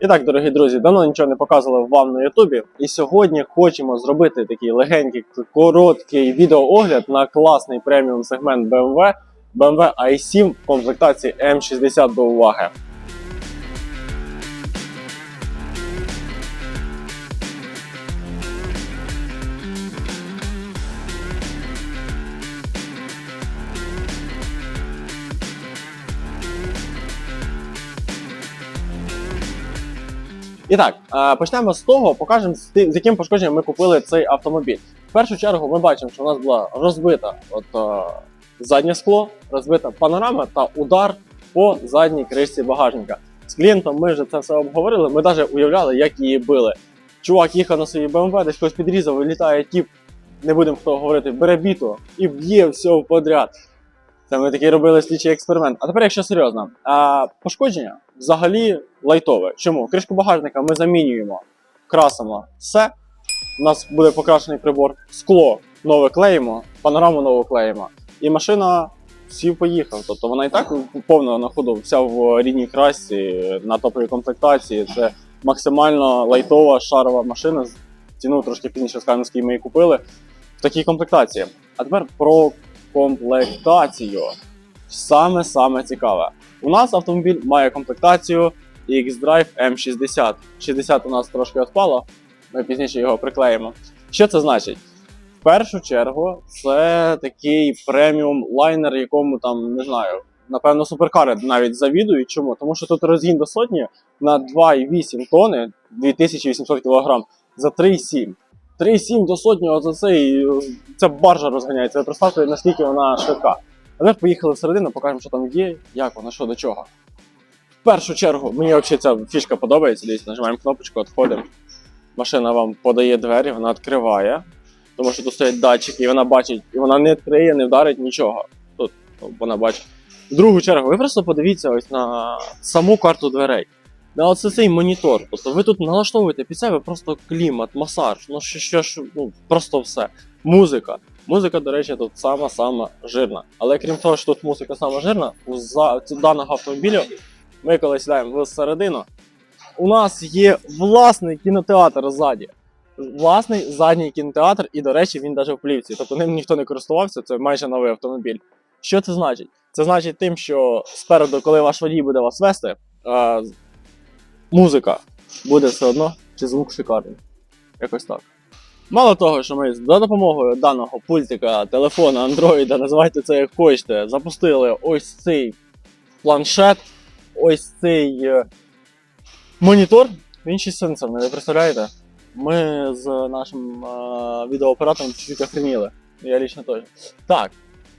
І так, дорогі друзі, давно нічого не показували вам на Ютубі. І сьогодні хочемо зробити такий легенький, короткий відеоогляд на класний преміум сегмент BMW BMW i7 в комплектації M60 до уваги. І так, е, почнемо з того, покажемо з яким пошкодженням ми купили цей автомобіль. В першу чергу ми бачимо, що у нас була розбита от, е, заднє скло, розбита панорама та удар по задній кришці багажника. З клієнтом ми вже це все обговорили. Ми навіть уявляли, як її били. Чувак їхав на своїй BMW, десь когось підрізав, вилітає тіп, не будемо хто говорити, бере біту і б'є все подряд. Це ми такий робили слідчий експеримент. А тепер, якщо серйозно, а, пошкодження взагалі лайтове. Чому? Кришку багажника ми замінюємо, красимо все. У нас буде покрашений прибор, скло нове клеїмо, панораму нову клеїмо. І машина сів поїхав. Тобто вона і так повно на ходу, вся в рідній красці, на топовій комплектації. Це максимально лайтова шарова машина. Ціну трошки пізніше скажемо, скільки ми її купили в такій комплектації. А тепер про комплектацію. Саме саме цікаве. У нас автомобіль має комплектацію X-Drive M60. 60 у нас трошки відпало, ми пізніше його приклеїмо. Що це значить? В першу чергу, це такий преміум лайнер, якому там не знаю. Напевно, суперкари навіть завідують. Чому? Тому що тут розгін до сотні на 2,8 тони, 2800 кг за 3,7. 3,7 до сотні, оце цей, ця баржа розганяється. Ви представте, наскільки вона швидка. А тепер поїхали всередину, покажемо, що там є, як вона, що до чого. Першу чергу, мені взагалі ця фішка подобається. Дивіться, нажимаємо кнопочку, відходимо. Машина вам подає двері, вона відкриває. Тому що тут стоять датчики, і вона бачить, і вона не відкриє, не вдарить нічого. Тут ну, вона бачить. В другу чергу, ви просто подивіться ось на саму карту дверей. На оце цей монітор. Тобто ви тут налаштовуєте під себе просто клімат, масаж, ну що, що ж, ну просто все. Музика. Музика, до речі, тут сама-сама жирна. Але крім того, що тут музика сама жирна, у за даного автомобіля ми коли сідаємо всередину, у нас є власний кінотеатр ззаді. Власний задній кінотеатр, і, до речі, він навіть в плівці. Тобто ним ніхто не користувався, це майже новий автомобіль. Що це значить? Це значить тим, що спереду, коли ваш водій буде вас вести, е, музика буде все одно, чи звук шикарний. Якось так. Мало того, що ми за допомогою даного пультика, телефона, андроїда, називайте це як хочете, запустили ось цей планшет, ось цей е, монітор, він ще сенсорний, ви представляєте? Ми з нашим е, відеооператором чуть-чуть охреніли. Я лічно теж. Так.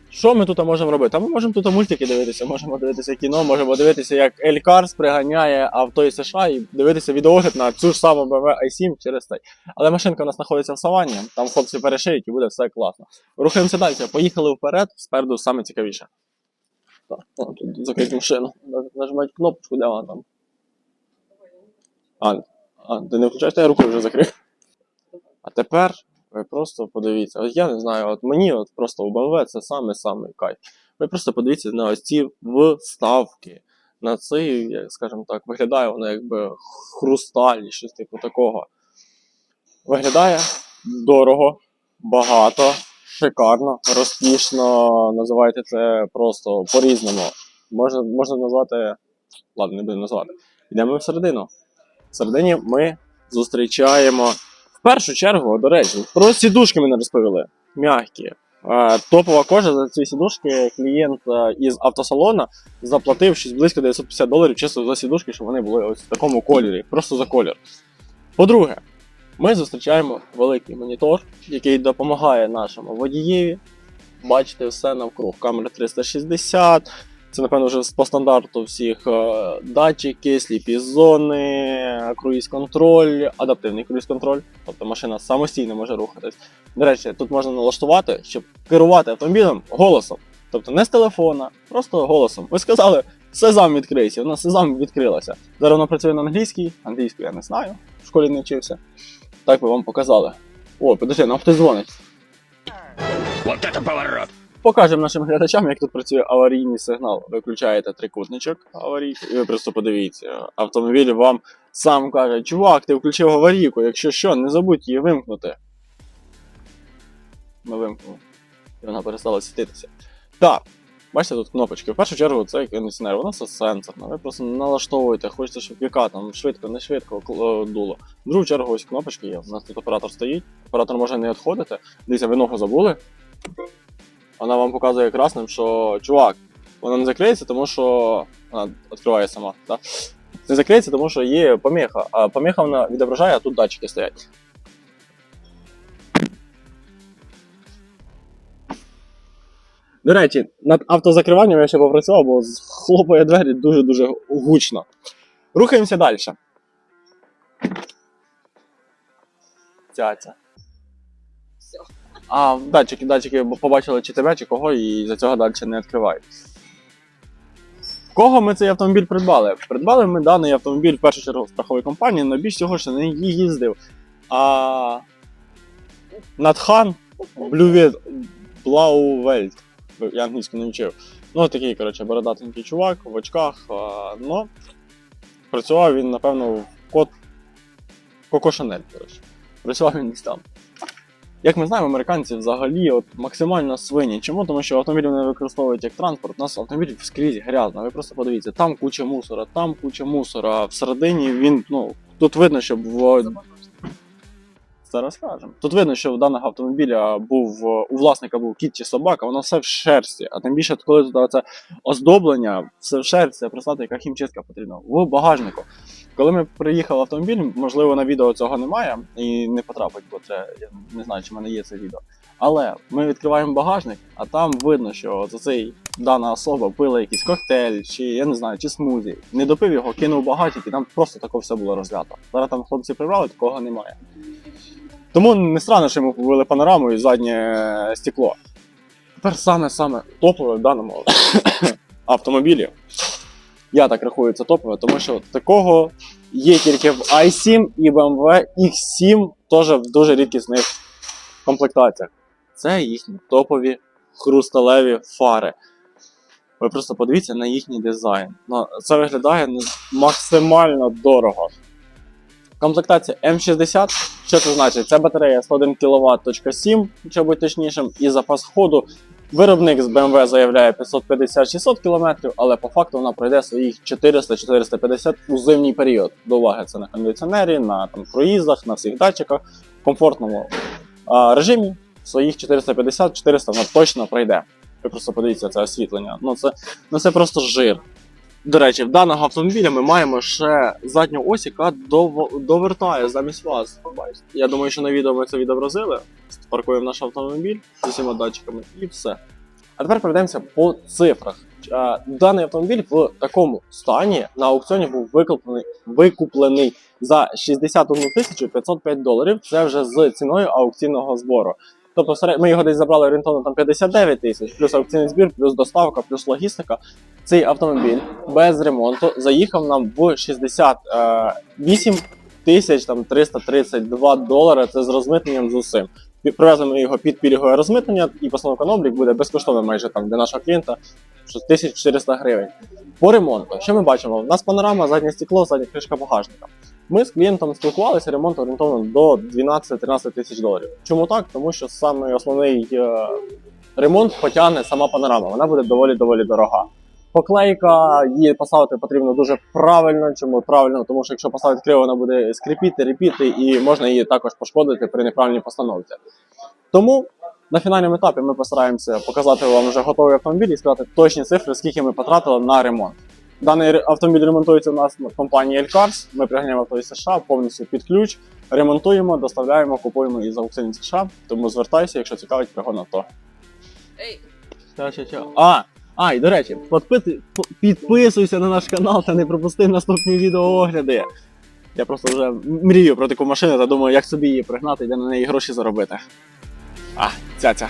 Що ми тут можемо робити? А ми можемо тут мультики дивитися, можемо дивитися кіно, можемо дивитися, як Елькарс приганяє авто із США і дивитися відеогляд на цю ж саму BMW i7 через цей. Але машинка у нас знаходиться в саванні, там хлопці перешиють і буде все класно. Рухаємося далі, поїхали вперед, спереду саме цікавіше. Так, о, тут закрить машину. Нажимати кнопочку, де вона там. А, а ти не включаєш, я руку вже закрив. А тепер ви просто подивіться. От я не знаю, от мені от просто у BMW це саме-саме кайф. Ви просто подивіться на ось ці вставки. На цей, скажімо так, виглядає воно якби хрусталь, щось типу такого. Виглядає дорого, багато, шикарно, розкішно. Називайте це просто по-різному. Можна, можна назвати. Ладно, не буду назвати. Йдемо всередину. Всередині ми зустрічаємо в першу чергу, до речі, про сідушки ми не розповіли. Мягкі. Е, Топова кожа за ці сідушки клієнт е, із автосалона заплатив щось близько 950 доларів чисто за сідушки, щоб вони були ось в такому кольорі, просто за колір. По-друге, ми зустрічаємо великий монітор, який допомагає нашому водієві бачити все навкруг. Камера 360. Це, напевно, вже по стандарту всіх е, датчики, сліпі зони, круїз-контроль, адаптивний круїз-контроль. Тобто машина самостійно може рухатись. До речі, тут можна налаштувати, щоб керувати автомобілем голосом. Тобто не з телефона, просто голосом. Ви сказали, сезам відкрийся, вона сезам відкрилася. Зараз вона працює на англійській, англійську я не знаю, в школі не вчився. Так би вам показали. О, подожди, нам хтось дзвонить. Вот это поворот! Покажемо нашим глядачам, як тут працює аварійний сигнал. Виключаєте трикутничок аварійки, і ви просто подивіться. Автомобіль вам Сам каже, чувак, ти включив аварійку, якщо що, не забудь її вимкнути. Ми вимкнули. І вона перестала світитися. Так, бачите тут кнопочки. В першу чергу це кондиціонер, вона все сенсорна. Ви просто налаштовуєте, хочете, щоб яка там швидко, не швидко е, дуло. В другу чергу ось кнопочки є. У нас тут оператор стоїть. Оператор може не відходити. Дивіться, ви ногу забули. Вона вам показує красним, що чувак, вона не закриється, тому що. Вона відкриває сама. Так? Не закриється, тому що є поміха. А поміха вона відображає, а тут датчики стоять. До речі, над автозакриванням я ще попрацював, бо хлопає двері дуже-дуже гучно. Рухаємося далі. Цяця. Все. А, датчики, датчики побачили чи тебе, чи кого, і за цього далі не відкривають. Кого ми цей автомобіль придбали? Придбали ми даний автомобіль в першу чергу в страховій компанії, але більш цього ще не їздив. А Натхан Блювет Блаувельт. Я англійську не вчив. Ну, такий, коротше, бородатенький чувак в очках. А, ну, працював він, напевно, в код Коко Шанель, коротше. Працював він десь там. Як ми знаємо, американці взагалі от максимально свині. Чому? Тому що автомобіль вони використовують як транспорт. У нас автомобіль скрізь грязно. Ви просто подивіться, там куча мусора, там куча мусора. Всередині він, ну, тут видно, що в Зараз скажемо. Тут видно, що в даного автомобіля був е, у власника був кіт чи собака, воно все в шерсті. А тим більше, коли тут це оздоблення, все в шерсті, представте, яка хімчистка потрібна в багажнику. Коли ми приїхали в автомобіль, можливо, на відео цього немає і не потрапить, бо це я не знаю, чи в мене є це відео. Але ми відкриваємо багажник, а там видно, що за цей дана особа пила якийсь коктейль, чи я не знаю, чи смузі. Не допив його, кинув в багажник, і там просто таке все було розглято. Зараз там хлопці прибрали, такого немає. Тому не странно, що йому побили панораму і заднє стекло. Тепер саме саме топове в даному автомобілі. Я так рахую, це топове, тому що такого є тільки в i7 і BMW X7 теж в дуже рідкісних комплектаціях. Це їхні топові хрусталеві фари. Ви просто подивіться на їхній дизайн. Ну, це виглядає максимально дорого. Комплектація М60. Що це значить? Це батарея 101 кВт.7, щоб бути точнішим, і запас ходу. Виробник з BMW заявляє 550-600 км, але по факту вона пройде своїх 400-450 у зимній період. До уваги це на кондиціонері, на там, проїздах, на всіх датчиках, в комфортному а, режимі своїх 450-400 вона точно пройде. Ви просто подивіться це освітлення. Ну це, ну, це просто жир. До речі, в даного автомобіля ми маємо ще задню ось, яка дов- довертає замість вас. Я думаю, що на відео ми це відобразили. Паркуємо наш автомобіль з усіма датчиками і все. А тепер пройдемося по цифрах. Даний автомобіль в такому стані на аукціоні був викуплений, викуплений за 61 тисячу 505 доларів. Це вже з ціною аукційного збору. Тобто ми його десь забрали орієнтовно там 59 тисяч, плюс аукційний збір, плюс доставка, плюс логістика. Цей автомобіль без ремонту заїхав нам в 68 тисяч там 332 долари. Це з розмитненням з усім. Ми його під пільгове розмитнення, і постановка на облік буде безкоштовно майже там для нашого клієнта що 1400 гривень. По ремонту, що ми бачимо? У нас панорама, заднє стекло, задня кришка багажника. Ми з клієнтом спілкувалися, ремонт орієнтовно до 12-13 тисяч доларів. Чому так? Тому що саме основний е, ремонт потягне сама панорама. Вона буде доволі доволі дорога. Поклейка її поставити потрібно дуже правильно. Чому правильно? Тому що якщо поставити криво, вона буде скрипіти, репіти, і можна її також пошкодити при неправильній постановці. Тому на фінальному етапі ми постараємося показати вам вже готовий автомобіль і сказати точні цифри, скільки ми потратили на ремонт. Даний автомобіль ремонтується у нас в компанії Elcars. Ми приганяємо авто із США повністю під ключ, ремонтуємо, доставляємо, купуємо із аукціонів США. Тому звертайся, якщо цікавить пригодне авто. Ей, А, а, і до речі, подпити- підписуйся на наш канал та не пропусти наступні відеоогляди. Я просто вже мрію про таку машину та думаю, як собі її пригнати і де на неї гроші заробити. А, ця-ця.